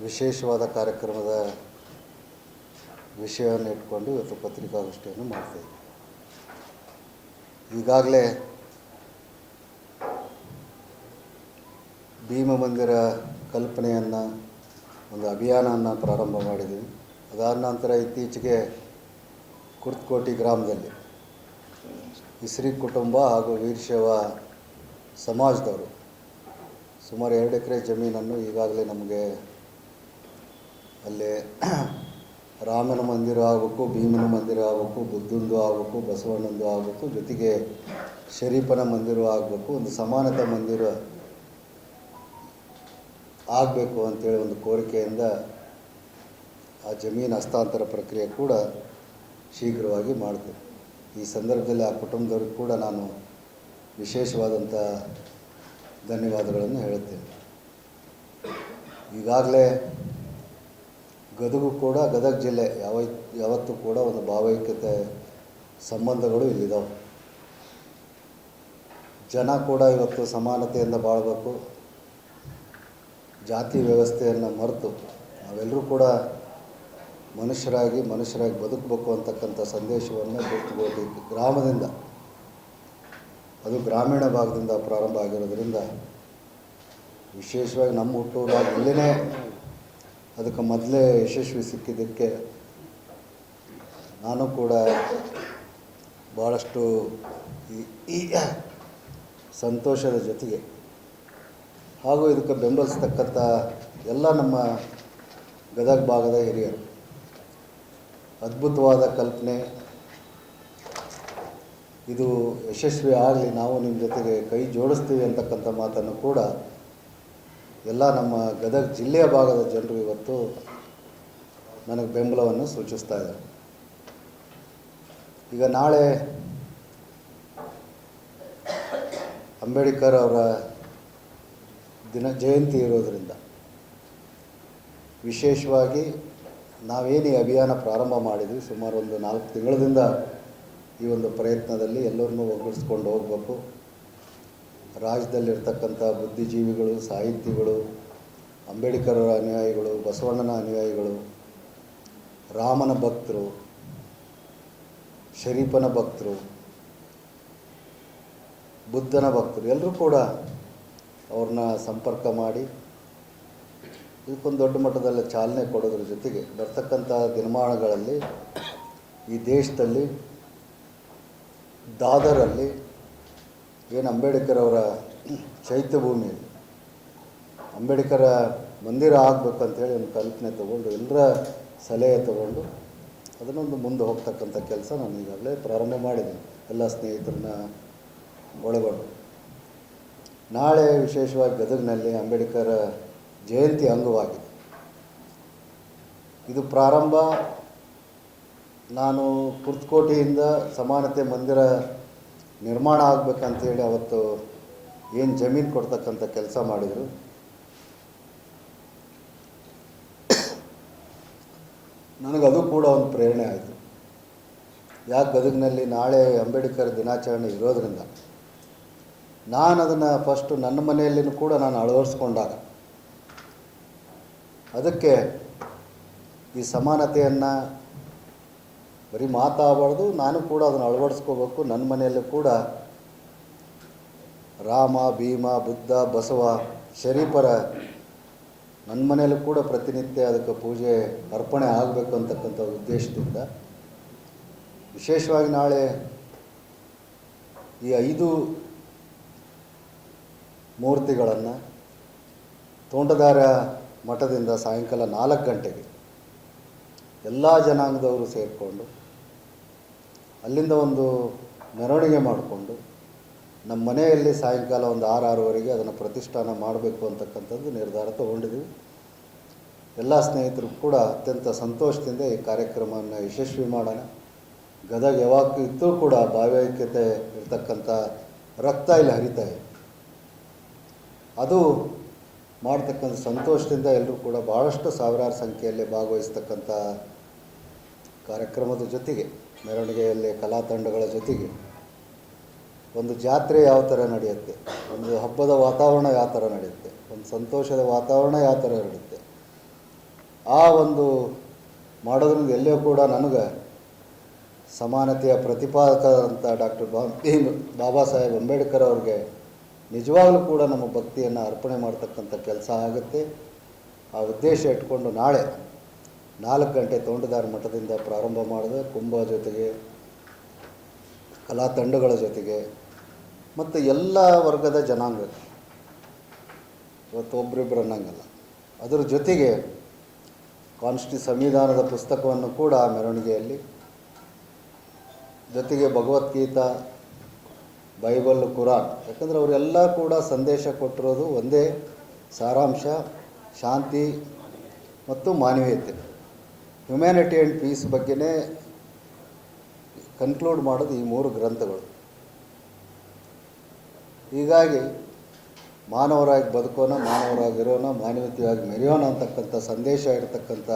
ವಿಶೇಷವಾದ ಕಾರ್ಯಕ್ರಮದ ವಿಷಯವನ್ನು ಇಟ್ಕೊಂಡು ಇವತ್ತು ಪತ್ರಿಕಾಗೋಷ್ಠಿಯನ್ನು ಮಾಡ್ತಾಯಿದ್ವಿ ಈಗಾಗಲೇ ಭೀಮ ಮಂದಿರ ಕಲ್ಪನೆಯನ್ನು, ಒಂದು ಅಭಿಯಾನವನ್ನು ಪ್ರಾರಂಭ ಮಾಡಿದ್ದೀವಿ ಅದಾದ ನಂತರ ಇತ್ತೀಚೆಗೆ ಕುರ್ತಕೋಟಿ ಗ್ರಾಮದಲ್ಲಿ ಇಸ್ರಿ ಕುಟುಂಬ ಹಾಗೂ ವೀರಶೈವ ಸಮಾಜದವರು ಸುಮಾರು ಎರಡು ಎಕರೆ ಜಮೀನನ್ನು ಈಗಾಗಲೇ ನಮಗೆ ಅಲ್ಲಿ ರಾಮನ ಮಂದಿರ ಆಗಬೇಕು, ಭೀಮನ ಮಂದಿರ ಆಗಬೇಕು, ಬುದ್ಧಂದು ಆಗಬೇಕು, ಬಸವಣ್ಣಂದು ಆಗಬೇಕು, ಜೊತೆಗೆ ಶರೀಫನ ಮಂದಿರ ಆಗಬೇಕು, ಒಂದು ಸಮಾನತೆ ಮಂದಿರ ಆಗಬೇಕು ಅಂತೇಳಿ ಒಂದು ಕೋರಿಕೆಯಿಂದ ಆ ಜಮೀನು ಹಸ್ತಾಂತರ ಪ್ರಕ್ರಿಯೆ ಕೂಡ ಶೀಘ್ರವಾಗಿ ಮಾಡಿತು ಈ ಸಂದರ್ಭದಲ್ಲಿ ಆ ಕುಟುಂಬದವ್ರಿಗೆ ಕೂಡ ನಾನು ವಿಶೇಷವಾದಂಥ ಧನ್ಯವಾದಗಳನ್ನು ಹೇಳುತ್ತೇನೆ. ಈಗಾಗಲೇ ಗದಗು ಕೂಡ ಗದಗ ಜಿಲ್ಲೆ. ಯಾವ, ಯಾವತ್ತೂ ಕೂಡ ಒಂದು ಭಾವೈಕ್ಯತೆ ಸಂಬಂಧಗಳು ಇಲ್ಲಿದ್ದಾವೆ ಜನ ಕೂಡ ಇವತ್ತು ಸಮಾನತೆಯಿಂದ ಬಾಳಬೇಕು. ಜಾತಿ ವ್ಯವಸ್ಥೆಯನ್ನು ಮರೆತು ನಾವೆಲ್ಲರೂ ಕೂಡ ಮನುಷ್ಯರಾಗಿ ಮನುಷ್ಯರಾಗಿ ಬದುಕಬೇಕು ಅಂತಕ್ಕಂಥ ಸಂದೇಶವನ್ನು ಗುರುತುಗೋಟಿ ಗ್ರಾಮದಿಂದ. ಅದು ಗ್ರಾಮೀಣ ಭಾಗದಿಂದ ಪ್ರಾರಂಭ ಆಗಿರೋದ್ರಿಂದ ವಿಶೇಷವಾಗಿ ನಮ್ಮ ಹುಟ್ಟೂರಾಗಿ ಇಲ್ಲಿನೇ ಅದಕ್ಕೆ ಮೊದಲೇ ಯಶಸ್ವಿ ಸಿಕ್ಕಿದ್ದಕ್ಕೆ ನಾನು ಕೂಡ ಭಾಳಷ್ಟು ಈ- ಸಂತೋಷದ ಜೊತೆಗೆ ಹಾಗೂ ಇದಕ್ಕೆ ಬೆಂಬಲಿಸ್ತಕ್ಕಂಥ ಎಲ್ಲ ನಮ್ಮ ಗದಗ ಭಾಗದ ಹಿರಿಯರು, ಅದ್ಭುತವಾದ ಕಲ್ಪನೆ. ಇದು ಯಶಸ್ವಿ ಆಗಲಿ, ನಾವು ನಿಮ್ಮ ಜೊತೆಗೆ ಕೈ ಜೋಡಿಸ್ತೀವಿ ಅಂತಕ್ಕಂಥ ಮಾತನ್ನು ಕೂಡ ಎಲ್ಲ ನಮ್ಮ ಗದಗ ಜಿಲ್ಲೆಯ ಭಾಗದ ಜನರು ಇವತ್ತು ನನಗೆ ಬೆಂಬಲವನ್ನು ಸೂಚಿಸ್ತಾ ಇದ್ದಾರೆ. ಈಗ ನಾಳೆ ಅಂಬೇಡ್ಕರ್ ಅವರ ದಿನ ಜಯಂತಿ ಇರೋದರಿಂದ ವಿಶೇಷವಾಗಿ ನಾವೇನು ಈ ಅಭಿಯಾನ ಪ್ರಾರಂಭ ಮಾಡಿದ್ವಿ, ಸುಮಾರು ಒಂದು ನಾಲ್ಕು ತಿಂಗಳಿಂದ ಈ ಒಂದು ಪ್ರಯತ್ನದಲ್ಲಿ ಎಲ್ಲರನ್ನೂ ಒಗ್ಗೂಡಿಸ್ಕೊಂಡು ಹೋಗಬೇಕು. ರಾಜ್ಯದಲ್ಲಿರ್ತಕ್ಕಂಥ ಬುದ್ಧಿಜೀವಿಗಳು, ಸಾಹಿತಿಗಳು, ಅಂಬೇಡ್ಕರ್ ಅನುಯಾಯಿಗಳು, ಬಸವಣ್ಣನ ಅನುಯಾಯಿಗಳು, ರಾಮನ ಭಕ್ತರು, ಶರೀಫನ ಭಕ್ತರು, ಬುದ್ಧನ ಭಕ್ತರು, ಎಲ್ಲರೂ ಕೂಡ ಅವ್ರನ್ನ ಸಂಪರ್ಕ ಮಾಡಿ ಇದಕ್ಕೊಂದು ದೊಡ್ಡ ಮಟ್ಟದಲ್ಲಿ ಚಾಲನೆ ಕೊಡೋದ್ರ ಜೊತೆಗೆ ಬರ್ತಕ್ಕಂಥ ದಿನಮಾನಗಳಲ್ಲಿ ಈ ದೇಶದಲ್ಲಿ ದಾದರಲ್ಲಿ ಏನು ಅಂಬೇಡ್ಕರ್ ಅವರ ಚೈತ್ಯಭೂಮಿಯಲ್ಲಿ ಅಂಬೇಡ್ಕರ ಮಂದಿರ ಆಗಬೇಕು ಅಂತೇಳಿ ಒಂದು ಕಲ್ಪನೆ ತಗೊಂಡು, ಎಲ್ಲರ ಸಲಹೆ ತಗೊಂಡು ಅದನ್ನೊಂದು ಮುಂದೆ ಹೋಗ್ತಕ್ಕಂಥ ಕೆಲಸ ನಾನು ಈಗಾಗಲೇ ಪ್ರಾರಂಭ ಮಾಡಿದ್ದೀನಿ ಎಲ್ಲ ಸ್ನೇಹಿತರನ್ನ ಒಳಗೊಂಡು. ನಾಳೆ ವಿಶೇಷವಾಗಿ ಗದಗಿನಲ್ಲಿ ಅಂಬೇಡ್ಕರ್ ಜಯಂತಿ ಅಂಗವಾಗಿದೆ. ಇದು ಪ್ರಾರಂಭ. ನಾನು ಕುರ್ತಕೋಟೆಯಿಂದ ಸಮಾನತೆ ಮಂದಿರ ನಿರ್ಮಾಣ ಆಗಬೇಕಂತೇಳಿ ಅವತ್ತು ಏನು ಜಮೀನು ಕೊಡ್ತಕ್ಕಂಥ ಕೆಲಸ ಮಾಡಿದರು. ನನಗದು ಕೂಡ ಒಂದು ಪ್ರೇರಣೆ ಆಯಿತು. ಯಾಕೆ ಗದಗಿನಲ್ಲಿ ನಾಳೆ ಅಂಬೇಡ್ಕರ್ ದಿನಾಚರಣೆ ಇರೋದರಿಂದ ನಾನು ಅದನ್ನು ಫಸ್ಟು ನನ್ನ ಮನೆಯಲ್ಲಿನೂ ಕೂಡ ನಾನು ಅಳವಡಿಸ್ಕೊಂಡಾಗ ಅದಕ್ಕೆ ಈ ಸಮಾನತೆಯನ್ನು ಬರೀ ಮಾತಾಡಬಾರ್ದು, ನಾನು ಕೂಡ ಅದನ್ನು ಅಳವಡಿಸ್ಕೋಬೇಕು. ನನ್ನ ಮನೆಯಲ್ಲೂ ಕೂಡ ರಾಮ, ಭೀಮ, ಬುದ್ಧ, ಬಸವ, ಶರೀಫರ ನನ್ನ ಮನೆಯಲ್ಲೂ ಕೂಡ ಪ್ರತಿನಿತ್ಯ ಅದಕ್ಕೆ ಪೂಜೆ, ಅರ್ಪಣೆ ಆಗಬೇಕು ಅಂತಕ್ಕಂಥ ಉದ್ದೇಶದಿಂದ. ವಿಶೇಷವಾಗಿ ನಾಳೆ ಈ ಐದು ಮೂರ್ತಿಗಳನ್ನು ತೋಂಟದಾರ ಮಠದಿಂದ ಸಾಯಂಕಾಲ ನಾಲ್ಕು ಗಂಟೆಗೆ ಎಲ್ಲ ಜನಾಂಗದವರು ಸೇರಿಕೊಂಡು ಅಲ್ಲಿಂದ ಒಂದು ಮೆರವಣಿಗೆ ಮಾಡಿಕೊಂಡು ನಮ್ಮ ಮನೆಯಲ್ಲಿ ಸಾಯಂಕಾಲ ಒಂದು ಆರು ಆರೂವರೆಗೆ ಅದನ್ನು ಪ್ರತಿಷ್ಠಾನ ಮಾಡಬೇಕು ಅಂತಕ್ಕಂಥದ್ದು ನಿರ್ಧಾರ ತಗೊಂಡಿದ್ದೀವಿ. ಎಲ್ಲ ಸ್ನೇಹಿತರು ಕೂಡ ಅತ್ಯಂತ ಸಂತೋಷದಿಂದ ಈ ಕಾರ್ಯಕ್ರಮವನ್ನು ಯಶಸ್ವಿ ಮಾಡೋಣ. ಗದಗ ಯಾವಾಗ ಇದ್ದರೂ ಕೂಡ ಭಾವೈಕ್ಯತೆ ಇರತಕ್ಕಂಥ ರಕ್ತ ಇಲ್ಲಿ ಹರಿತಾ ಇದೆ. ಅದು ಮಾಡ್ತಕ್ಕಂಥ ಸಂತೋಷದಿಂದ ಎಲ್ಲರೂ ಕೂಡ ಭಾಳಷ್ಟು ಸಾವಿರಾರು ಸಂಖ್ಯೆಯಲ್ಲಿ ಭಾಗವಹಿಸ್ತಕ್ಕಂಥ ಕಾರ್ಯಕ್ರಮದ ಜೊತೆಗೆ, ಮೆರವಣಿಗೆಯಲ್ಲಿ ಕಲಾ ತಂಡಗಳ ಜೊತೆಗೆ ಒಂದು ಜಾತ್ರೆ ಯಾವ ಥರ ನಡೆಯುತ್ತೆ, ಒಂದು ಹಬ್ಬದ ವಾತಾವರಣ ಯಾವ ಥರ ನಡೆಯುತ್ತೆ, ಒಂದು ಸಂತೋಷದ ವಾತಾವರಣ ಯಾವ ಥರ ನಡೆಯುತ್ತೆ, ಆ ಒಂದು ಮಾಡೋದ್ರಿಂದ ಎಲ್ಲೇ ಕೂಡ ನನಗೆ ಸಮಾನತೆಯ ಪ್ರತಿಪಾದಕರಂಥ ಡಾಕ್ಟರ್ ಬಾ ಬಾಬಾ ಸಾಹೇಬ್ ಅಂಬೇಡ್ಕರ್ ಅವ್ರಿಗೆ ನಿಜವಾಗಲೂ ಕೂಡ ನಮ್ಮ ಭಕ್ತಿಯನ್ನು ಅರ್ಪಣೆ ಮಾಡ್ತಕ್ಕಂಥ ಕೆಲಸ ಆಗುತ್ತೆ. ಆ ಉದ್ದೇಶ ಇಟ್ಕೊಂಡು ನಾಳೆ ನಾಲ್ಕು ಗಂಟೆ ತೋಂಟದಾರ ಮಠದಿಂದ ಪ್ರಾರಂಭ ಮಾಡಿದೆ. ಕುಂಭ ಜೊತೆಗೆ, ಕಲಾ ತಂಡಗಳ ಜೊತೆಗೆ, ಮತ್ತು ಎಲ್ಲ ವರ್ಗದ ಜನಾಂಗ. ಇವತ್ತು ಒಬ್ಬರಿಬ್ಬರು ಅನ್ನಂಗಲ್ಲ. ಅದರ ಜೊತೆಗೆ ಕಾನ್ಸ್ಟಿ ಸಂವಿಧಾನದ ಪುಸ್ತಕವನ್ನು ಕೂಡ ಮೆರವಣಿಗೆಯಲ್ಲಿ, ಜೊತೆಗೆ ಭಗವದ್ಗೀತಾ, ಬೈಬಲ್, ಕುರಾನ್, ಯಾಕಂದರೆ ಅವರೆಲ್ಲ ಕೂಡ ಸಂದೇಶ ಕೊಟ್ಟಿರೋದು ಒಂದೇ ಸಾರಾಂಶ, ಶಾಂತಿ ಮತ್ತು ಮಾನವೀಯತೆ. ಹ್ಯುಮ್ಯಾನಿಟಿ ಆ್ಯಂಡ್ ಪೀಸ್ ಬಗ್ಗೆನೇ ಕನ್ಕ್ಲೂಡ್ ಮಾಡೋದು ಈ ಮೂರು ಗ್ರಂಥಗಳು. ಹೀಗಾಗಿ ಮಾನವರಾಗಿ ಬದುಕೋಣ, ಮಾನವರಾಗಿರೋಣ ಮಾನವೀಯತೆಯಾಗಿ ಮೆರೆಯೋಣ ಅಂತಕ್ಕಂಥ ಸಂದೇಶ ಇರತಕ್ಕಂಥ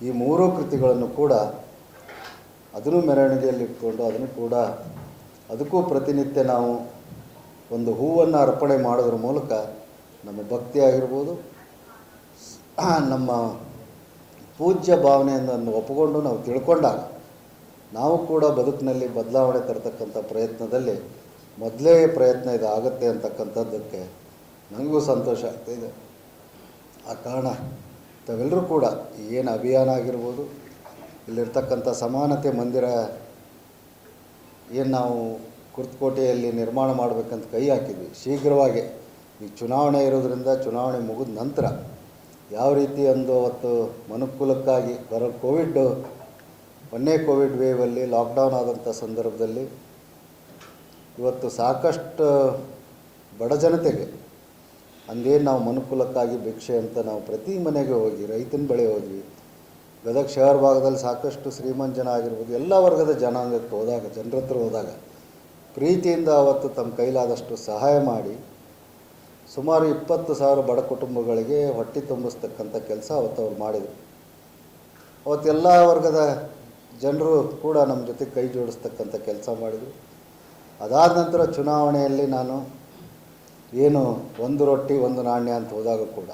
ಈ ಮೂರೂ ಕೃತಿಗಳನ್ನು ಕೂಡ ಅದನ್ನು ಮೆರವಣಿಗೆಯಲ್ಲಿಟ್ಕೊಂಡು ಅದನ್ನು ಕೂಡ ಅದಕ್ಕೂ ಪ್ರತಿನಿತ್ಯ ನಾವು ಒಂದು ಹೂವನ್ನು ಅರ್ಪಣೆ ಮಾಡೋದ್ರ ಮೂಲಕ ನಮ್ಮ ಭಕ್ತಿ ಆಗಿರ್ಬೋದು ನಮ್ಮ ಪೂಜ್ಯ ಭಾವನೆಯನ್ನು ಒಪ್ಪಿಕೊಂಡು ನಾವು ತಿಳ್ಕೊಂಡಾಗ ನಾವು ಕೂಡ ಬದುಕಿನಲ್ಲಿ ಬದಲಾವಣೆ ತರತಕ್ಕಂಥ ಪ್ರಯತ್ನದಲ್ಲಿ ಮೊದಲೇ ಪ್ರಯತ್ನ ಇದು ಆಗುತ್ತೆ ಅಂತಕ್ಕಂಥದ್ದಕ್ಕೆ ನನಗೂ ಸಂತೋಷ ಆಗ್ತಾಯಿದೆ ಆ ಕಾರಣ ತಾವೆಲ್ಲರೂ ಕೂಡ ಏನು ಅಭಿಯಾನ ಆಗಿರ್ಬೋದು, ಇಲ್ಲಿರ್ತಕ್ಕಂಥ ಸಮಾನತೆ ಮಂದಿರ ಏನು ನಾವು ಕುರ್ತಕೋಟೆಯಲ್ಲಿ ನಿರ್ಮಾಣ ಮಾಡಬೇಕಂತ ಕೈ ಹಾಕಿದ್ವಿ. ಶೀಘ್ರವಾಗಿ ಈ ಚುನಾವಣೆ ಇರೋದರಿಂದ ಚುನಾವಣೆ ಮುಗಿದ ನಂತರ ಯಾವ ರೀತಿ ಒಂದು ಅವತ್ತು ಮನುಕುಲಕ್ಕಾಗಿ ಬರೋ ಕೋವಿಡ್ ಒಂದೇ ಕೋವಿಡ್ ವೇವಲ್ಲಿ ಲಾಕ್ಡೌನ್ ಆದಂಥ ಸಂದರ್ಭದಲ್ಲಿ ಇವತ್ತು ಸಾಕಷ್ಟು ಬಡ ಜನತೆಗೆ ಅಂದೇನು ನಾವು ಮನುಕುಲಕ್ಕಾಗಿ ಭಿಕ್ಷೆ ಅಂತ ನಾವು ಪ್ರತಿ ಮನೆಗೆ ಹೋಗಿ, ರೈತನ ಬಳಿ ಹೋದ್ವಿ ಗದಗ ಶಹರ ಭಾಗದಲ್ಲಿ ಸಾಕಷ್ಟು ಶ್ರೀಮಂತ ಜನ ಆಗಿರ್ಬೋದು, ಎಲ್ಲ ವರ್ಗದ ಜನಾಂಗಕ್ಕೆ ಹೋದಾಗ, ಜನರ ಹತ್ರ ಹೋದಾಗ, ಪ್ರೀತಿಯಿಂದ ಅವತ್ತು ತಮ್ಮ ಕೈಲಾದಷ್ಟು ಸಹಾಯ ಮಾಡಿ ಸುಮಾರು ಇಪ್ಪತ್ತು ಸಾವಿರ ಬಡ ಕುಟುಂಬಗಳಿಗೆ ಹೊಟ್ಟೆ ತುಂಬಿಸ್ತಕ್ಕಂಥ ಕೆಲಸ ಅವತ್ತು ಅವ್ರು ಮಾಡಿದರು. ಅವತ್ತೆಲ್ಲ ವರ್ಗದ ಜನರು ಕೂಡ ನಮ್ಮ ಜೊತೆ ಕೈ ಜೋಡಿಸ್ತಕ್ಕಂಥ ಕೆಲಸ ಮಾಡಿದರು. ಅದಾದ ನಂತರ ಚುನಾವಣೆಯಲ್ಲಿ ನಾನು ಏನು ಒಂದು ರೊಟ್ಟಿ, ಒಂದು ನಾಣ್ಯ ಅಂತ ಹೋದಾಗ ಕೂಡ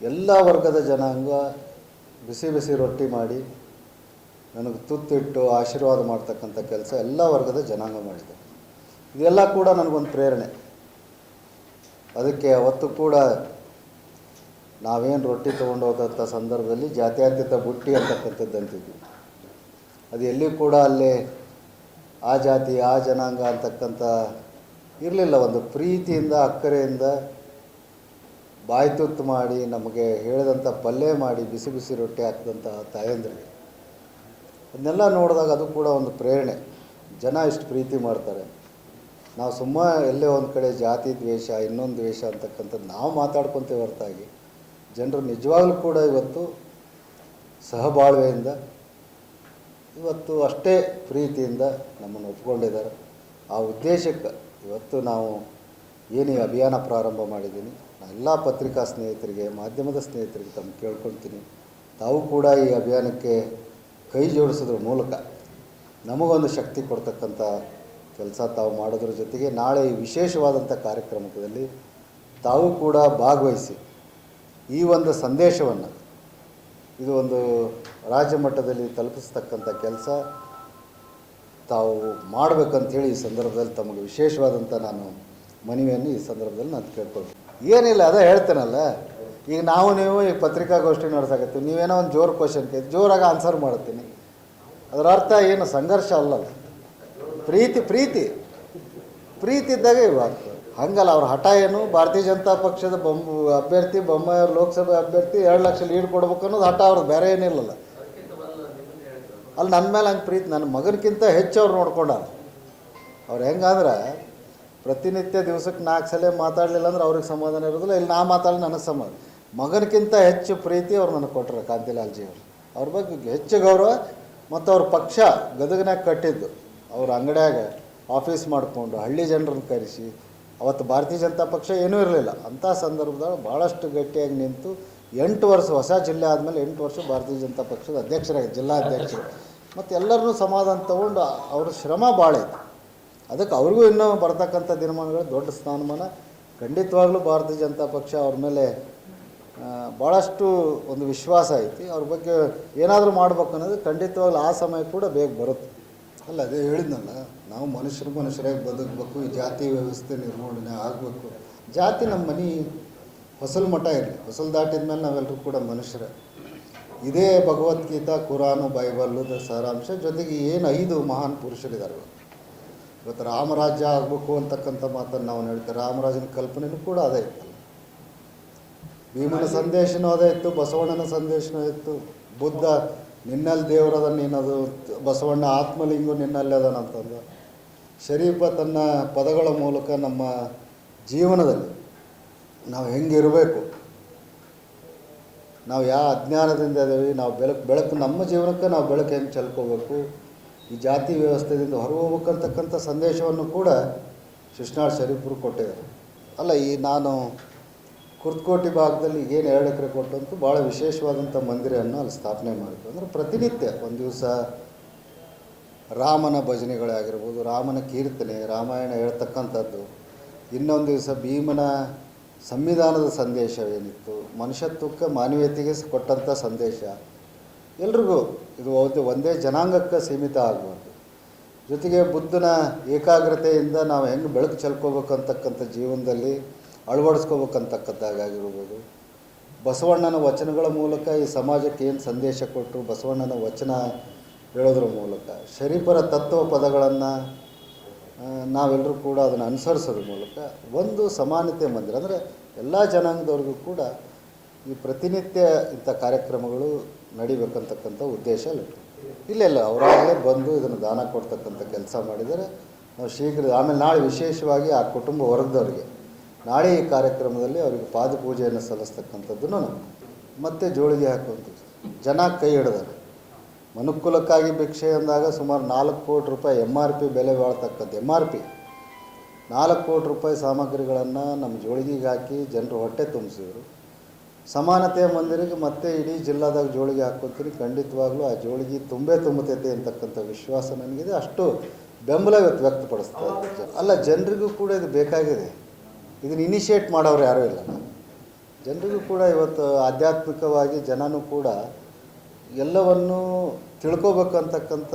ಎಲ್ಲ ವರ್ಗದ ಜನಾಂಗ ಬಿಸಿ ಬಿಸಿ ರೊಟ್ಟಿ ಮಾಡಿ ನನಗೆ ತುತ್ತಿಟ್ಟು ಆಶೀರ್ವಾದ ಮಾಡ್ತಕ್ಕಂಥ ಕೆಲಸ ಎಲ್ಲ ವರ್ಗದ ಜನಾಂಗ ಮಾಡಿದೆ ಇದೆಲ್ಲ ಕೂಡ ನನಗೊಂದು ಪ್ರೇರಣೆ. ಅದಕ್ಕೆ ಅವತ್ತು ಕೂಡ ನಾವೇನು ರೊಟ್ಟಿ ತೊಗೊಂಡು ಹೋದಂಥ ಸಂದರ್ಭದಲ್ಲಿ ಜಾತ್ಯತೀತ ಬುಟ್ಟಿ ಅಂತಕ್ಕಂಥದ್ದು ಅಂತಿದ್ವಿ ಅದು ಎಲ್ಲಿ ಕೂಡ ಅಲ್ಲಿ ಆ ಜಾತಿ, ಆ ಜನಾಂಗ ಅಂತಕ್ಕಂಥ ಇರಲಿಲ್ಲ. ಒಂದು ಪ್ರೀತಿಯಿಂದ, ಅಕ್ಕರೆಯಿಂದ ಬಾಯಿ ತುತ್ತು ಮಾಡಿ ನಮಗೆ ಹೇಳಿದಂಥ ಪಲ್ಯ ಮಾಡಿ ಬಿಸಿ ಬಿಸಿ ರೊಟ್ಟಿ ಹಾಕಿದಂಥ ತಾಯಂದ್ರಿಗೆ. ಅದನ್ನೆಲ್ಲ ನೋಡಿದಾಗ ಅದು ಕೂಡ ಒಂದು ಪ್ರೇರಣೆ. ಜನ ಇಷ್ಟು ಪ್ರೀತಿ ಮಾಡ್ತಾರೆ. ನಾವು ಸುಮ್ಮ ಎಲ್ಲೇ ಒಂದು ಕಡೆ ಜಾತಿ ದ್ವೇಷ, ಇನ್ನೊಂದು ದ್ವೇಷ ಅಂತಕ್ಕಂಥದ್ದು ನಾವು ಮಾತಾಡ್ಕೊತೇವೆ ಹೊರತಾಗಿ ಜನರು ನಿಜವಾಗ್ಲೂ ಕೂಡ ಇವತ್ತು ಸಹಬಾಳ್ವೆಯಿಂದ, ಇವತ್ತು ಅಷ್ಟೇ ಪ್ರೀತಿಯಿಂದ ನಮ್ಮನ್ನು ಒಪ್ಕೊಂಡಿದ್ದಾರೆ. ಆ ಉದ್ದೇಶಕ್ಕೆ ಇವತ್ತು ನಾವು ಏನು ಈ ಅಭಿಯಾನ ಪ್ರಾರಂಭ ಮಾಡಿದ್ದೀನಿ ನಾನು ಎಲ್ಲ ಪತ್ರಿಕಾ ಸ್ನೇಹಿತರಿಗೆ, ಮಾಧ್ಯಮದ ಸ್ನೇಹಿತರಿಗೆ ತಮ್ಮ ಕೇಳ್ಕೊಳ್ತೀನಿ. ತಾವು ಕೂಡ ಈ ಅಭಿಯಾನಕ್ಕೆ ಕೈ ಜೋಡಿಸೋದ್ರ ಮೂಲಕ ನಮಗೊಂದು ಶಕ್ತಿ ಕೊಡ್ತಕ್ಕಂಥ ಕೆಲಸ ತಾವು ಮಾಡೋದ್ರ ಜೊತೆಗೆ ನಾಳೆ ಈ ವಿಶೇಷವಾದಂಥ ಕಾರ್ಯಕ್ರಮದಲ್ಲಿ ತಾವು ಕೂಡ ಭಾಗವಹಿಸಿ ಈ ಒಂದು ಸಂದೇಶವನ್ನು ಇದು ಒಂದು ರಾಜ್ಯ ಮಟ್ಟದಲ್ಲಿ ತಲುಪಿಸ್ತಕ್ಕಂಥ ಕೆಲಸ ತಾವು ಮಾಡಬೇಕಂಥೇಳಿ ಈ ಸಂದರ್ಭದಲ್ಲಿ ತಮಗೆ ವಿಶೇಷವಾದಂಥ ನಾನು ಮನವಿಯನ್ನು ಈ ಸಂದರ್ಭದಲ್ಲಿ ನಾನು ಕೇಳ್ಕೊಳ್ತೀನಿ. ಏನಿಲ್ಲ, ಅದೇ ಹೇಳ್ತೇನಲ್ಲ. ಈಗ ನಾವು ನೀವು ಈಗ ಪತ್ರಿಕಾಗೋಷ್ಠಿ ನಡೆಸಾಕತ್ತೀವಿ, ನೀವೇನೋ ಒಂದು ಜೋರು ಕ್ವಶನ್ ಕೇಳಿ ಜೋರಾಗಿ ಆನ್ಸರ್ ಮಾಡ್ತೀನಿ ಅದರ ಅರ್ಥ ಏನು, ಸಂಘರ್ಷ ಅಲ್ಲಲ್ಲ. ಪ್ರೀತಿ ಪ್ರೀತಿ. ಪ್ರೀತಿ ಇದ್ದಾಗ ಇವಾಗ ಹಂಗಲ್ಲ, ಅವ್ರ ಹಠ ಏನು? ಭಾರತೀಯ ಜನತಾ ಪಕ್ಷದ ಬೊಮ್ಮ ಅಭ್ಯರ್ಥಿ ಬೊಮ್ಮಾಯವ್ರ ಲೋಕಸಭೆ ಅಭ್ಯರ್ಥಿ ಎರಡು ಲಕ್ಷ ಲೀಡ್ ಕೊಡ್ಬೇಕು ಅನ್ನೋದು ಹಠ, ಅವ್ರದ್ದು ಬೇರೆ ಏನಿಲ್ಲಲ್ಲ ಅಲ್ಲಿ ನನ್ನ ಮೇಲೆ ಹಂಗೆ ಪ್ರೀತಿ, ನನ್ನ ಮಗನಕ್ಕಿಂತ ಹೆಚ್ಚು ಅವ್ರು ನೋಡ್ಕೊಂಡಾರ. ಅವ್ರು ಹೆಂಗಂದ್ರೆ ಪ್ರತಿನಿತ್ಯ ದಿವಸಕ್ಕೆ ನಾಲ್ಕು ಸಲ ಮಾತಾಡಲಿಲ್ಲ ಅಂದ್ರೆ ಅವ್ರಿಗೆ ಸಮಾಧಾನ ಇರೋದಿಲ್ಲ, ಇಲ್ಲಿ ನಾ ಮಾತಾಡಲಿ ನನಗೆ ಸಮಾಧಾನ. ಮಗನಕ್ಕಿಂತ ಹೆಚ್ಚು ಪ್ರೀತಿ ಅವ್ರು ನನಗೆ ಕೊಟ್ಟರು ಕಾಂತಿಲಾಲ್ಜಿ ಅವರು ಅವ್ರ ಬಗ್ಗೆ ಹೆಚ್ಚು ಗೌರವ ಮತ್ತು ಅವ್ರ ಪಕ್ಷ ಗದಗನಾಗ ಕಟ್ಟಿದ್ದು. ಅವ್ರ ಅಂಗಡ್ಯಾಗ ಆಫೀಸ್ ಮಾಡಿಕೊಂಡು ಹಳ್ಳಿ ಜನರನ್ನು ಕರೆಸಿ, ಅವತ್ತು ಭಾರತೀಯ ಜನತಾ ಪಕ್ಷ ಏನೂ ಇರಲಿಲ್ಲ. ಅಂಥ ಸಂದರ್ಭದಾಗ ಭಾಳಷ್ಟು ಗಟ್ಟಿಯಾಗಿ ನಿಂತು ಎಂಟು ವರ್ಷ ಹೊಸ ಜಿಲ್ಲೆ ಆದಮೇಲೆ ಎಂಟು ವರ್ಷ ಭಾರತೀಯ ಜನತಾ ಪಕ್ಷದ ಅಧ್ಯಕ್ಷರಾಗಿ, ಜಿಲ್ಲಾ ಅಧ್ಯಕ್ಷರು. ಮತ್ತು ಎಲ್ಲರನ್ನೂ ಸಮಾಧಾನ ತಗೊಂಡು ಅವ್ರ ಶ್ರಮ ಭಾಳ ಇತ್ತು. ಅದಕ್ಕೆ ಅವ್ರಿಗೂ ಇನ್ನೂ ಬರ್ತಕ್ಕಂಥ ದಿನಮಾನಗಳು ದೊಡ್ಡ ಸ್ಥಾನಮಾನ. ಖಂಡಿತವಾಗ್ಲೂ ಭಾರತೀಯ ಜನತಾ ಪಕ್ಷ ಅವ್ರ ಮೇಲೆ ಭಾಳಷ್ಟು ಒಂದು ವಿಶ್ವಾಸ ಐತಿ. ಅವ್ರ ಬಗ್ಗೆ ಏನಾದರೂ ಮಾಡ್ಬೇಕು ಅನ್ನೋದು ಖಂಡಿತವಾಗ್ಲೂ ಆ ಸಮಯ ಕೂಡ ಬೇಗ ಬರುತ್ತೆ. ಅಲ್ಲ ಅದೇ ಹೇಳಿದ್ನಲ್ಲ ನಾವು ಮನುಷ್ಯರು ಮನುಷ್ಯರಾಗಿ ಬದುಕಬೇಕು ಈ ಜಾತಿ ವ್ಯವಸ್ಥೆ ನಿರ್ಮೂಲನೆ ಆಗಬೇಕು. ಜಾತಿ ನಮ್ಮ ಮನೆ ಹೊಸಲು ಮಠ ಇರಲಿ ಹೊಸಲು ದಾಟಿದ ಮೇಲೆ ನಾವೆಲ್ಲರೂ ಕೂಡ ಮನುಷ್ಯರೇ. ಇದೇ ಭಗವದ್ಗೀತಾ ಕುರಾನು ಬೈಬಲ್ಲದ ಸಾರಾಂಶ ಜೊತೆಗೆ ಏನು ಐದು ಮಹಾನ್ ಪುರುಷರಿದ್ದಾರೆ ಇವತ್ತು ರಾಮರಾಜ್ಯ ಆಗಬೇಕು ಅಂತಕ್ಕಂಥ ಮಾತನ್ನು ನಾವು ಹೇಳ್ತೇವೆ. ರಾಮರಾಜನ ಕಲ್ಪನೆಯೂ ಕೂಡ ಅದೇ ಇತ್ತಲ್ಲ ಭೀಮನ ಸಂದೇಶನೂ ಅದೇ ಇತ್ತು ಬಸವಣ್ಣನ ಸಂದೇಶನೂ ಇತ್ತು ಬುದ್ಧ ನಿನ್ನಲ್ಲಿ ದೇವರದ ನೀನದು ಬಸವಣ್ಣ ಆತ್ಮಲಿಂಗು ನಿನ್ನಲ್ಲಿ ಅದನಂತಂದ ಶರೀಫ ತನ್ನ ಪದಗಳ ಮೂಲಕ ನಮ್ಮ ಜೀವನದಲ್ಲಿ ನಾವು ಹೆಂಗಿರಬೇಕು ನಾವು ಯಾವ ಅಜ್ಞಾನದಿಂದ ಇದ್ದೀವಿ, ನಾವು ಬೆಳಕು ಬೆಳಕು ನಮ್ಮ ಜೀವನಕ್ಕೆ ನಾವು ಬೆಳಕು ಹೆಂಗೆ ಚೆಲ್ಕೋಬೇಕು, ಈ ಜಾತಿ ವ್ಯವಸ್ಥೆಯಿಂದ ಹೊರಗೋಗ್ಬೇಕಂತಕ್ಕಂಥ ಸಂದೇಶವನ್ನು ಕೂಡ ಶಿಶ್ನಾಳ್ ಶರೀಫರು ಕೊಟ್ಟಿದ್ದಾರೆ. ಅಲ್ಲ, ಈ ನಾನು ಕುರ್ತಕೋಟಿ ಭಾಗದಲ್ಲಿ ಏನು ಎರಡು ಎಕರೆ ಕೊಟ್ಟಂತೂ ಭಾಳ ವಿಶೇಷವಾದಂಥ ಮಂದಿರವನ್ನು ಅಲ್ಲಿ ಸ್ಥಾಪನೆ ಮಾಡಿತು ಅಂದರೆ ಪ್ರತಿನಿತ್ಯ ಒಂದು ದಿವಸ ರಾಮನ ಭಜನೆಗಳಾಗಿರ್ಬೋದು, ರಾಮನ ಕೀರ್ತನೆ, ರಾಮಾಯಣ ಹೇಳ್ತಕ್ಕಂಥದ್ದು. ಇನ್ನೊಂದು ದಿವಸ ಭೀಮನ ಸಂವಿಧಾನದ ಸಂದೇಶವೇನಿತ್ತು ಮನುಷ್ಯತ್ವಕ್ಕೆ ಮಾನವೀಯತೆಗೆ ಕೊಟ್ಟಂಥ ಸಂದೇಶ. ಎಲ್ರಿಗೂ ಇದು ಒಂದೇ ಜನಾಂಗಕ್ಕೆ ಸೀಮಿತ ಆಗಬಾರ್ದು ಜೊತೆಗೆ ಬುದ್ಧನ ಏಕಾಗ್ರತೆಯಿಂದ ನಾವು ಹೆಂಗೆ ಬೆಳಕು ಚೆಲ್ಕೋಬೇಕು ಅಂತಕ್ಕಂಥ ಜೀವನದಲ್ಲಿ ಅಳವಡಿಸ್ಕೋಬೇಕಂತಕ್ಕದ್ದಾಗಿರ್ಬೋದು ಬಸವಣ್ಣನ ವಚನಗಳ ಮೂಲಕ ಈ ಸಮಾಜಕ್ಕೆ ಏನು ಸಂದೇಶ ಕೊಟ್ಟರು ಬಸವಣ್ಣನ ವಚನ ಹೇಳೋದ್ರ ಮೂಲಕ. ಶರೀಫರ ತತ್ವ ಪದಗಳನ್ನು ನಾವೆಲ್ಲರೂ ಕೂಡ ಅದನ್ನು ಅನುಸರಿಸೋದ್ರ ಮೂಲಕ ಒಂದು ಸಮಾನತೆ ಮಂದಿರ. ಅಂದರೆ ಎಲ್ಲ ಜನಾಂಗದವ್ರಿಗೂ ಕೂಡ ಈ ಪ್ರತಿನಿತ್ಯ ಇಂಥ ಕಾರ್ಯಕ್ರಮಗಳು ನಡಿಬೇಕಂತಕ್ಕಂಥ ಉದ್ದೇಶ ಇಲ್ಲ. ಇಲ್ಲ ಅವರಾಗಲೇ ಬಂದು ಇದನ್ನು ದಾನ ಕೊಡ್ತಕ್ಕಂಥ ಕೆಲಸ ಮಾಡಿದರೆ ನಾವು ಶೀಘ್ರ, ಆಮೇಲೆ ನಾಳೆ ವಿಶೇಷವಾಗಿ ಆ ಕುಟುಂಬ ವರ್ಗದವರಿಗೆ ನಾಳೆ ಈ ಕಾರ್ಯಕ್ರಮದಲ್ಲಿ ಅವರಿಗೆ ಪಾದಪೂಜೆಯನ್ನು ಸಲ್ಲಿಸ್ತಕ್ಕಂಥದ್ದನ್ನು ಮತ್ತೆ ಜೋಳಿಗೆ ಹಾಕುವಂಥದ್ದು. ಜನ ಕೈ ಹಿಡಿದಾರೆ ಮನುಕುಲಕ್ಕಾಗಿ ಭಿಕ್ಷೆ ಅಂದಾಗ ಸುಮಾರು ನಾಲ್ಕು ಕೋಟಿ ರೂಪಾಯಿ ಎಂ ಆರ್ ಪಿ ಬೆಲೆ ಬಾಳ್ತಕ್ಕಂಥ ಎಂ ಆರ್ ಪಿ ನಾಲ್ಕು ಕೋಟಿ ರೂಪಾಯಿ ಸಾಮಗ್ರಿಗಳನ್ನು ನಮ್ಮ ಜೋಳಿಗೆಗೆ ಹಾಕಿ ಜನರು ಹೊಟ್ಟೆ ತುಂಬಿಸಿದ್ರು. ಸಮಾನತೆಯ ಮಂದಿರಿಗೆ ಮತ್ತೆ ಇಡೀ ಜಿಲ್ಲಾದಾಗ ಜೋಳಿಗೆ ಹಾಕ್ಕೊತೀನಿ ಖಂಡಿತವಾಗ್ಲೂ ಆ ಜೋಳಿಗೆ ತುಂಬೇ ತುಂಬತೈತೆ ಅಂತಕ್ಕಂಥ ವಿಶ್ವಾಸ ನನಗಿದೆ. ಅಷ್ಟು ಬೆಂಬಲ ಇವತ್ತು ವ್ಯಕ್ತಪಡಿಸ್ತಾ ಇದ್ದಾರೆ ಅಲ್ಲ, ಜನರಿಗೂ ಕೂಡ ಇದು ಬೇಕಾಗಿದೆ. ಇದನ್ನು ಇನಿಷಿಯೇಟ್ ಮಾಡೋರು ಯಾರೂ ಇಲ್ಲ. ಜನರಿಗೂ ಕೂಡ ಇವತ್ತು ಆಧ್ಯಾತ್ಮಿಕವಾಗಿ ಜನನೂ ಕೂಡ ಎಲ್ಲವನ್ನೂ ತಿಳ್ಕೊಬೇಕಂತಕ್ಕಂಥ ಅಂತಕ್ಕಂಥ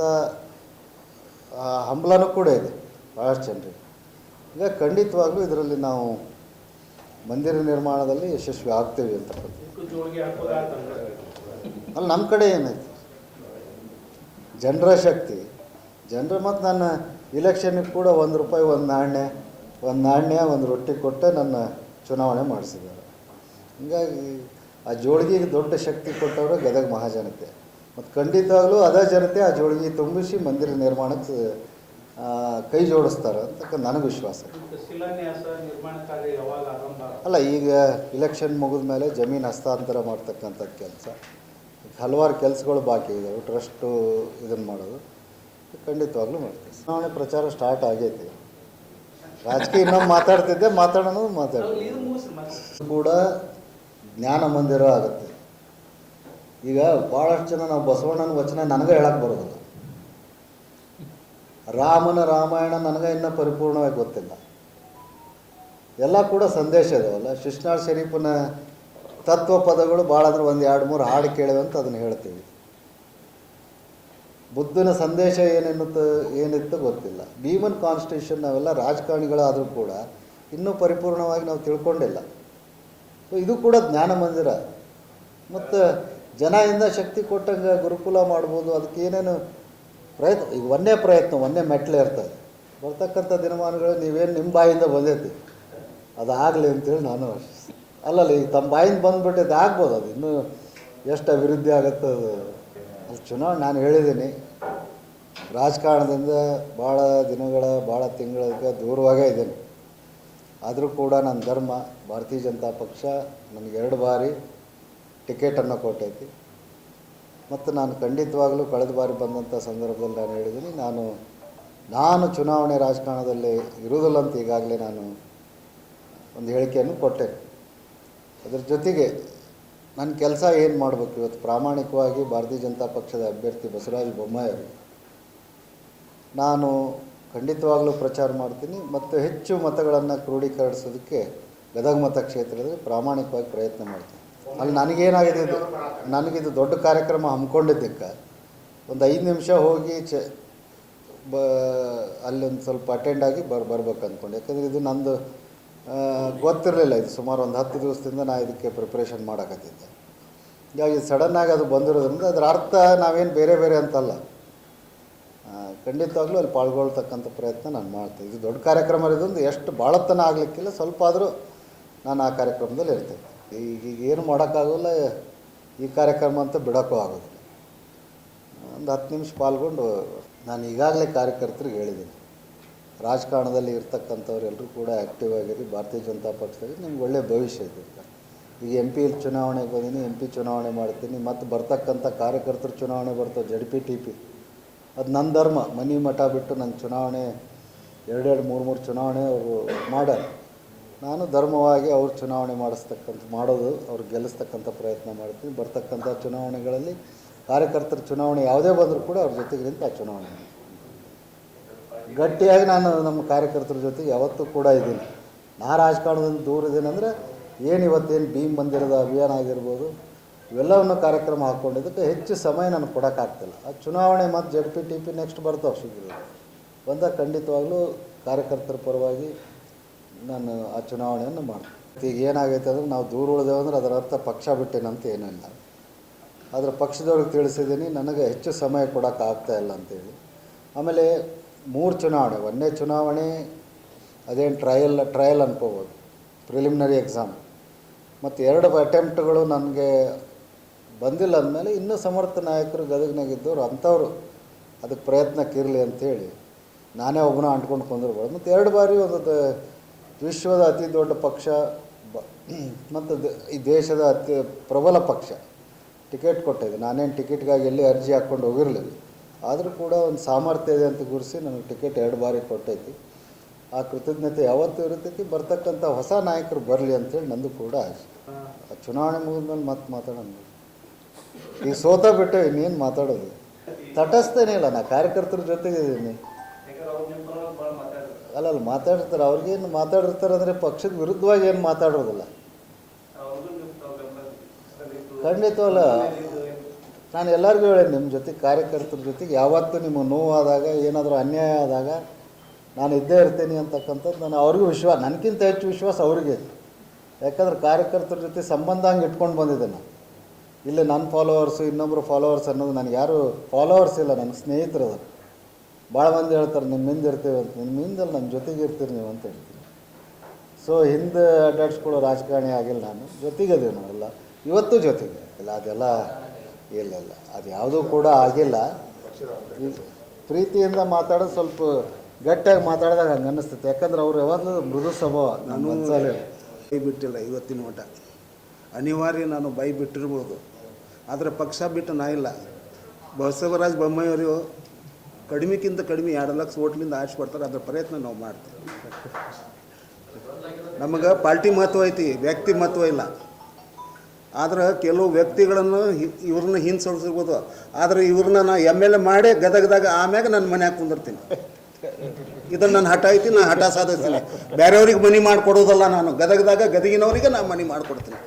ಹಂಬಲನೂ ಕೂಡ ಇದೆ ಭಾಳಷ್ಟು ಜನರಿಗೆ. ಈಗ ಖಂಡಿತವಾಗ್ಲೂ ಇದರಲ್ಲಿ ನಾವು ಮಂದಿರ ನಿರ್ಮಾಣದಲ್ಲಿ ಯಶಸ್ವಿ ಆಗ್ತೇವೆ ಹಾಕೋದಾತಂದ್ರೆ ಅಲ್ಲಿ ನಮ್ಮ ಕಡೆ ಏನೈತಿ ಜನರ ಶಕ್ತಿ. ಜನರ ಮತ್ತು ನನ್ನ ಇಲೆಕ್ಷನ್ಗೆ ಕೂಡ ಒಂದು ರೂಪಾಯಿ ಒಂದು ನಾಣ್ಯ ಒಂದು ನಾಣ್ಯ ಒಂದು ರೊಟ್ಟಿ ಕೊಟ್ಟು ನನ್ನ ಚುನಾವಣೆ ಮಾಡಿಸಿದ್ದಾರೆ. ಹೀಗಾಗಿ ಆ ಜೋಳಿಗೆಗೆ ದೊಡ್ಡ ಶಕ್ತಿ ಕೊಟ್ಟವರು ಗದಗ ಮಹಾಜನತೆ. ಮತ್ತು ಖಂಡಿತವಾಗ್ಲೂ ಅದೇ ಜನತೆ ಆ ಜೋಳಿಗೆ ತುಂಬಿಸಿ ಮಂದಿರ ನಿರ್ಮಾಣಕ್ಕೆ ಕೈ ಜೋಡಿಸ್ತಾರೆ ಅಂತಕ್ಕ ನನಗೆ ವಿಶ್ವಾಸ ಅಲ್ಲ ಈಗ ಇಲೆಕ್ಷನ್ ಮುಗಿದ ಮೇಲೆ ಜಮೀನು ಹಸ್ತಾಂತರ ಮಾಡ್ತಕ್ಕಂಥ ಕೆಲಸ. ಹಲವಾರು ಕೆಲಸಗಳು ಬಾಕಿ ಇದ್ದಾವೆ ಟ್ರಸ್ಟು ಇದನ್ನು ಮಾಡೋದು. ಖಂಡಿತವಾಗ್ಲೂ ಮಾಡ್ತೀವಿ. ಚುನಾವಣೆ ಪ್ರಚಾರ ಸ್ಟಾರ್ಟ್ ಆಗೈತಿ. ರಾಜಕೀಯ ಇನ್ನೊಂದು ಮಾತಾಡ್ತಿದ್ದೆ ಮಾತಾಡೋದು ಇದು ಮಾತಾಡ್ತೀವಿ ಕೂಡ ಜ್ಞಾನ ಮಂದಿರ ಆಗುತ್ತೆ. ಈಗ ಭಾಳಷ್ಟು ಜನ ನಾವು ಬಸವಣ್ಣನ ವಚನ ನನಗೆ ಹೇಳಕ್ಕೆ ಬರೋದಿಲ್ಲ. ರಾಮನ ರಾಮಾಯಣ ನನಗೆ ಇನ್ನೂ ಪರಿಪೂರ್ಣವಾಗಿ ಗೊತ್ತಿಲ್ಲ. ಎಲ್ಲ ಕೂಡ ಸಂದೇಶ ಇದಾವಲ್ಲ? ಶಿಶ್ನಾಳ್ ಶರೀಫನ ತತ್ವ ಪದಗಳು ಭಾಳ ಅಂದ್ರೆ ಒಂದು ಎರಡು ಮೂರು ಹಾಡು ಕೇಳಿವೆ ಅಂತ ಅದನ್ನು ಹೇಳ್ತೀವಿ. ಬುದ್ಧನ ಸಂದೇಶ ಏನೆನ್ನುತ್ತ, ಏನಿತ್ತು ಗೊತ್ತಿಲ್ಲ. ಭೀಮನ್ ಕಾನ್ಸ್ಟಿಟ್ಯೂಷನ್ ನಾವೆಲ್ಲ ರಾಜಕಾರಣಿಗಳಾದರೂ ಕೂಡ ಇನ್ನೂ ಪರಿಪೂರ್ಣವಾಗಿ ನಾವು ತಿಳ್ಕೊಂಡಿಲ್ಲ. ಸೊ ಇದು ಕೂಡ ಜ್ಞಾನ ಮಂದಿರ. ಮತ್ತು ಜನದಿಂದ ಶಕ್ತಿ ಕೊಟ್ಟಂಗೆ ಗುರುಕುಲ ಮಾಡ್ಬೋದು, ಅದಕ್ಕೆ ಏನೇನು ಪ್ರಯತ್ನ, ಈಗ ಒಂದೇ ಪ್ರಯತ್ನ, ಒಂದೇ ಮೆಟ್ಲೆ ಇರ್ತದೆ ಬರ್ತಕ್ಕಂಥ ದಿನಮಾನಗಳು ನೀವೇನು ನಿಮ್ಮ ಬಾಯಿಂದ ಬಂದೈತಿ. ಆಗಲಿ ಅಂತೇಳಿ ನಾನು. ಅಲ್ಲಲ್ಲ, ಈಗ ತಮ್ಮ ಬಾಯಿಂದ ಬಂದುಬಿಟ್ಟಿದ್ದು ಆಗ್ಬೋದು ಅದು. ಇನ್ನೂ ಎಷ್ಟು ಅಭಿವೃದ್ಧಿ ಆಗುತ್ತೆ ಅದು. ಚುನಾವಣೆ ನಾನು ಹೇಳಿದ್ದೀನಿ. ರಾಜಕಾರಣದಿಂದ ಭಾಳ ದಿನಗಳ, ಭಾಳ ತಿಂಗಳ ದೂರವಾಗೇ ಇದ್ದೀನಿ. ಆದರೂ ಕೂಡ ನನ್ನ ಧರ್ಮ, ಭಾರತೀಯ ಜನತಾ ಪಕ್ಷ ನನಗೆ ಎರಡು ಬಾರಿ ಟಿಕೆಟನ್ನು ಕೊಟ್ಟೈತಿ. ಮತ್ತು ನಾನು ಖಂಡಿತವಾಗಲೂ ಕಳೆದ ಬಾರಿ ಬಂದಂಥ ಸಂದರ್ಭದಲ್ಲಿ ನಾನು ಹೇಳಿದ್ದೀನಿ, ನಾನು ನಾನು ಚುನಾವಣೆ ರಾಜಕಾರಣದಲ್ಲಿ ಇರುವುದಿಲ್ಲ ಅಂತ ಈಗಾಗಲೇ ನಾನು ಒಂದು ಹೇಳಿಕೆಯನ್ನು ಕೊಟ್ಟೆ ಅದ್ರ ಜೊತೆಗೆ ನನ್ನ ಕೆಲಸ ಏನು ಮಾಡಬೇಕು? ಇವತ್ತು ಪ್ರಾಮಾಣಿಕವಾಗಿ ಭಾರತೀಯ ಜನತಾ ಪಕ್ಷದ ಅಭ್ಯರ್ಥಿ ಬಸವರಾಜ ಬೊಮ್ಮಾಯಿ ನಾನು ಖಂಡಿತವಾಗಲೂ ಪ್ರಚಾರ ಮಾಡ್ತೀನಿ ಮತ್ತು ಹೆಚ್ಚು ಮತಗಳನ್ನು ಕ್ರೋಢೀಕರಿಸೋದಕ್ಕೆ ಗದಗ ಮತಕ್ಷೇತ್ರದಲ್ಲಿ ಪ್ರಾಮಾಣಿಕವಾಗಿ ಪ್ರಯತ್ನ ಮಾಡ್ತೀನಿ. ಅಲ್ಲಿ ನನಗೇನಾಗಿದೆ ಇದು? ನನಗಿದು ದೊಡ್ಡ ಕಾರ್ಯಕ್ರಮ ಹಮ್ಮಿಕೊಂಡಿದ್ದಕ್ಕೆ ಒಂದು ಐದು ನಿಮಿಷ ಹೋಗಿ ಚ ಬ ಅಲ್ಲೊಂದು ಸ್ವಲ್ಪ ಅಟೆಂಡ್ ಆಗಿ ಬರ್ ಬರ್ಬೇಕು ಅಂದ್ಕೊಂಡು ಯಾಕಂದರೆ ಇದು ನಂದು ಗೊತ್ತಿರಲಿಲ್ಲ ಇದು ಸುಮಾರು ಒಂದು ಹತ್ತು ದಿವಸದಿಂದ ನಾ ಇದಕ್ಕೆ ಪ್ರಿಪ್ರೇಷನ್ ಮಾಡಕತ್ತಿದ್ದೆ. ಹೀಗಾಗಿ ಸಡನ್ನಾಗಿ ಅದು ಬಂದಿರೋದ್ರಿಂದ ಅದರ ಅರ್ಥ ನಾವೇನು ಬೇರೆ ಬೇರೆ ಅಂತಲ್ಲ. ಖಂಡಿತವಾಗ್ಲೂ ಅಲ್ಲಿ ಪಾಲ್ಗೊಳ್ತಕ್ಕಂಥ ಪ್ರಯತ್ನ ನಾನು ಮಾಡ್ತೇನೆ. ಇದು ದೊಡ್ಡ ಕಾರ್ಯಕ್ರಮ ಇದೊಂದು ಎಷ್ಟು ಭಾಳತನ ಆಗಲಿಕ್ಕಿಲ್ಲ, ಸ್ವಲ್ಪ ಆದರೂ ನಾನು ಆ ಕಾರ್ಯಕ್ರಮದಲ್ಲಿ ಇರ್ತೇನೆ. ಈಗ ಈಗ ಏನು ಮಾಡೋಕ್ಕಾಗಲ್ಲ, ಈ ಕಾರ್ಯಕ್ರಮ ಅಂತ ಬಿಡೋಕ್ಕೂ ಆಗೋದಿಲ್ಲ. ಒಂದು ಹತ್ತು ನಿಮಿಷ ಪಾಲ್ಗೊಂಡು, ನಾನು ಈಗಾಗಲೇ ಕಾರ್ಯಕರ್ತರಿಗೆ ಹೇಳಿದ್ದೀನಿ. ರಾಜಕಾರಣದಲ್ಲಿ ಇರ್ತಕ್ಕಂಥವ್ರು ಎಲ್ಲರೂ ಕೂಡ ಆ್ಯಕ್ಟಿವ್ ಆಗಿರಿ, ಭಾರತೀಯ ಜನತಾ ಪಕ್ಷದಲ್ಲಿ ನಿಮ್ಗೆ ಒಳ್ಳೆಯ ಭವಿಷ್ಯ ಇದೆ. ಈಗ ಎಂ ಪಿ ಚುನಾವಣೆಗೆ ಬಂದೀನಿ ಎಂ ಪಿ ಚುನಾವಣೆ ಮಾಡ್ತೀನಿ, ಮತ್ತು ಬರ್ತಕ್ಕಂಥ ಕಾರ್ಯಕರ್ತರ ಚುನಾವಣೆ ಬರ್ತವೆ ಜಡ್ ಪಿ ಟಿ ಪಿ ಅದು ನನ್ನ ಧರ್ಮ, ಮನಿ ಮಠ ಬಿಟ್ಟು ನನ್ನ ಚುನಾವಣೆ, ಎರಡೆರಡು, ಮೂರು ಮೂರು ಚುನಾವಣೆ ಅವರು ಮಾಡಲ್ಲ ನಾನು ಧರ್ಮವಾಗಿ ಅವ್ರು ಚುನಾವಣೆ ಮಾಡಿಸ್ತಕ್ಕಂಥ, ಮಾಡೋದು, ಅವ್ರು ಗೆಲ್ಲಿಸ್ತಕ್ಕಂಥ ಪ್ರಯತ್ನ ಮಾಡ್ತೀನಿ ಬರ್ತಕ್ಕಂಥ ಚುನಾವಣೆಗಳಲ್ಲಿ ಕಾರ್ಯಕರ್ತರ ಚುನಾವಣೆ ಯಾವುದೇ ಬಂದರೂ ಕೂಡ ಅವ್ರ ಜೊತೆಗಿಂತ ಆ ಚುನಾವಣೆ. ಗಟ್ಟಿಯಾಗಿ ನಾನು ನಮ್ಮ ಕಾರ್ಯಕರ್ತರ ಜೊತೆ ಯಾವತ್ತೂ ಕೂಡ ಇದ್ದೀನಿ. ನಾ ರಾಜಕಾರಣದಿಂದ ದೂರ ಇದ್ದೀನಂದರೆ ಏನು ಇವತ್ತೇನು ಭೀಮ್ ಬಂದಿರೋದು, ಅಭಿಯಾನ ಆಗಿರ್ಬೋದು, ಇವೆಲ್ಲವನ್ನು ಕಾರ್ಯಕ್ರಮ ಹಾಕ್ಕೊಂಡಿದ್ದಕ್ಕೆ ಹೆಚ್ಚು ಸಮಯ ನಾನು ಕೊಡೋಕ್ಕಾಗ್ತಿಲ್ಲ ಆ ಚುನಾವಣೆ ಮತ್ತು Z P, T P next ಬರ್ತಾವೆ ಶೀಘ್ರ ಬಂದಾಗ ಖಂಡಿತವಾಗ್ಲೂ ಕಾರ್ಯಕರ್ತರ ಪರವಾಗಿ ನಾನು ಆ ಚುನಾವಣೆಯನ್ನು ಮಾಡ್ತೀನಿ. ಈಗ ಏನಾಗೈತೆ ಅಂದರೆ ನಾವು ದೂರ ಉಳಿದೇವೆ ಅಂದ್ರೆ ಅದರ ಅರ್ಥ ಪಕ್ಷ ಬಿಟ್ಟೇನಂತ ಏನಿಲ್ಲ ಆದರೆ ಪಕ್ಷದವ್ರಿಗೆ ತಿಳಿಸಿದ್ದೀನಿ, ನನಗೆ ಹೆಚ್ಚು ಸಮಯ ಕೊಡೋಕ್ಕಾಗ್ತಾ ಇಲ್ಲ ಅಂತೇಳಿ. ಆಮೇಲೆ ಮೂರು ಚುನಾವಣೆ ಒಂದನೇ ಚುನಾವಣೆ, ಅದೇನು ಟ್ರಯಲ್ ಟ್ರಯಲ್ ಅನ್ಕೋಬೋದು ಪ್ರಿಲಿಮಿನರಿ ಎಕ್ಸಾಮ್ ಮತ್ತು ಎರಡು ಅಟೆಂಪ್ಟ್ಗಳು ನನಗೆ ಬಂದಿಲ್ಲ ಅಂದಮೇಲೆ ಇನ್ನೂ ಸಮರ್ಥ ನಾಯಕರು ಗದಗಿನಾಗಿದ್ದವರು ಅಂಥವ್ರು. ಅದಕ್ಕೆ ಪ್ರಯತ್ನಕ್ಕಿರಲಿ ಅಂಥೇಳಿ ನಾನೇ ಒಬ್ಬನ ಅಂಟ್ಕೊಂಡು ಕುಂದಿರ್ಬೋದು. ಮತ್ತು ಎರಡು ಬಾರಿ ಒಂದು ವಿಶ್ವದ ಅತಿ ದೊಡ್ಡ ಪಕ್ಷ, ಬ, ಮತ್ತು ಈ ದೇಶದ ಅತಿ ಪ್ರಬಲ ಪಕ್ಷ. ಟಿಕೆಟ್ ಕೊಟ್ಟಿದೆ. ನಾನೇನು ಟಿಕೆಟ್ಗಾಗಿ ಎಲ್ಲಿ ಅರ್ಜಿ ಹಾಕ್ಕೊಂಡು ಹೋಗಿರಲಿಲ್ಲ. ಆದರೂ ಕೂಡ ಒಂದು ಸಾಮರ್ಥ್ಯ ಇದೆ ಅಂತ ಗುರುಸಿ ನನಗೆ ಟಿಕೆಟ್ ಎರಡು ಬಾರಿ ಕೊಟ್ಟೈತಿ. ಆ ಕೃತಜ್ಞತೆ ಯಾವತ್ತೂ ಇರುತ್ತೈತಿ, ಬರ್ತಕ್ಕಂಥ ಹೊಸ ನಾಯಕರು ಬರಲಿ ಅಂತೇಳಿ ನಂದು ಕೂಡ ಆಸೆ. ಆ ಚುನಾವಣೆ ಮುಗಿದ್ಮೇಲೆ ಮತ್ತೆ ಮಾತಾಡೋಣ. ಈ ಸೋತ ಬಿಟ್ಟು ಇನ್ನೇನು ಮಾತಾಡೋದು? ತಟಸ್ತೇನೆ ಇಲ್ಲ, ನಾ ಕಾರ್ಯಕರ್ತರ ಜೊತೆಗೆ ಇದ್ದೀನಿ ಅಲ್ಲ, ಅಲ್ಲಿ, ಮಾತಾಡ್ತಾರೆ, ಅವ್ರಿಗೇನು ಮಾತಾಡಿರ್ತಾರೆ ಅಂದರೆ ಪಕ್ಷದ ವಿರುದ್ಧವಾಗಿ ಏನು ಮಾತಾಡೋದಿಲ್ಲ. ಖಂಡಿತವಲ್ಲ ನಾನು ಎಲ್ಲರಿಗೂ ಹೇಳಿ ನಿಮ್ಮ ಜೊತೆ ಕಾರ್ಯಕರ್ತರ ಜೊತೆಗೆ ಯಾವತ್ತೂ ನಿಮಗೆ ನೋವಾದಾಗ ಏನಾದರೂ ಅನ್ಯಾಯ ಆದಾಗ ನಾನು ಇದ್ದೇ ಇರ್ತೀನಿ ಅಂತಕ್ಕಂಥದ್ದು ನಾನು ಅವ್ರಿಗೂ ವಿಶ್ವಾಸ ನನಗಿಂತ ಹೆಚ್ಚು ವಿಶ್ವಾಸ ಅವ್ರಿಗೆ. ಯಾಕಂದ್ರೆ ಕಾರ್ಯಕರ್ತರ ಜೊತೆ ಸಂಬಂಧ ಹಂಗೆ ಇಟ್ಕೊಂಡು ಬಂದಿದ್ದೆ ನಾನು. ಇಲ್ಲಿ ನನ್ನ ಫಾಲೋವರ್ಸು ಇನ್ನೊಬ್ಬರು ಫಾಲೋವರ್ಸ್ ಅನ್ನೋದು ನನಗೆ ಯಾರು ಫಾಲೋವರ್ಸ್ ಇಲ್ಲ ನನ್ನ ಸ್ನೇಹಿತರು ಅದು ಭಾಳ ಮಂದಿ ಹೇಳ್ತಾರೆ ನಿಮ್ಮ ಹಿಂದೆ ಇರ್ತೀವಿ ಅಂತ. ನಿಮ್ಮ ಹಿಂದಲ್ಲಿ ನನ್ನ ಜೊತೆಗೆ ಇರ್ತೀರಿ ನೀವು ಅಂತ ಹೇಳ್ತೀನಿ. ಸೊ ಹಿಂದೆ ಅಡ್ಡಾಡ್ಸ್ಕೊಳ್ಳೋ ರಾಜಕಾರಣಿ ಆಗಿಲ್ಲ ನಾನು. ಜೊತೆಗದೇವು ನಾವೆಲ್ಲ. ಇವತ್ತು ಜೊತೆಗೆ. ಇಲ್ಲ, ಅದೆಲ್ಲ ಇಲ್ಲ ಇಲ್ಲ ಅದು ಯಾವುದೂ ಕೂಡ ಆಗಿಲ್ಲ. ಪ್ರೀತಿಯಿಂದ ಮಾತಾಡೋದು ಸ್ವಲ್ಪ ಗಟ್ಟಿಯಾಗಿ ಮಾತಾಡಿದಾಗ ಹಂಗೆ ಅನ್ನಿಸ್ತೈತೆ. ಯಾಕಂದ್ರೆ ಅವ್ರು ಯಾವಾಗಲೂ ಮೃದು ಸ್ವಭಾವ ನಾನು ಒಂದ್ಸಲ ಬೈ ಬಿಟ್ಟಿಲ್ಲ ಇವತ್ತಿನ ಊಟ. ಅನಿವಾರ್ಯ ನಾನು ಬೈ ಬಿಟ್ಟಿರ್ಬೋದು ಆದರೆ ಪಕ್ಷ ಬಿಟ್ಟು ನಾ ಇಲ್ಲ. ಬಸವರಾಜ ಬೊಮ್ಮಾಯಿಯವರು ಕಡಿಮೆಕ್ಕಿಂತ ಕಡಿಮೆ ಎರಡು ಲಕ್ಷ ಓಟ್ಲಿಂದ ಆರಿಸಿ ಕೊಡ್ತಾರೆ. ಅದ್ರ ಪ್ರಯತ್ನ ನಾವು ಮಾಡ್ತೀವಿ. ನಮಗೆ ಪಾರ್ಟಿ ಮಹತ್ವ ಐತಿ ವ್ಯಕ್ತಿ ಮಹತ್ವ ಇಲ್ಲ. ಆದ್ರೆ ಕೆಲವು ವ್ಯಕ್ತಿಗಳನ್ನು ಇವ್ರನ್ನ ಹಿಂಸರಿಸಿರ್ಬೋದು ಆದರೆ ಇವ್ರನ್ನ ನಾ ಎಂ ಎಲ್ ಎ ಮಾಡೇ ಗದಗದಾಗ ಆಮ್ಯಾಗ ನನ್ನ ಮನ್ಯಾಗ ಕುಂದಿರ್ತೀನಿ. ಇದನ್ನು ನನ್ನ ಹಠ ಐತಿ ನಾನು ಹಠ ಸಾಧಿಸ್ತೀನಿ. ಬೇರೆಯವ್ರಿಗೆ ಮನಿ ಮಾಡಿಕೊಡೋದಲ್ಲ ನಾನು. ಗದಗದಾಗ ಗದಗಿನವರಿಗೆ ನಾನು ಮನಿ ಮಾಡಿಕೊಡ್ತೀನಿ.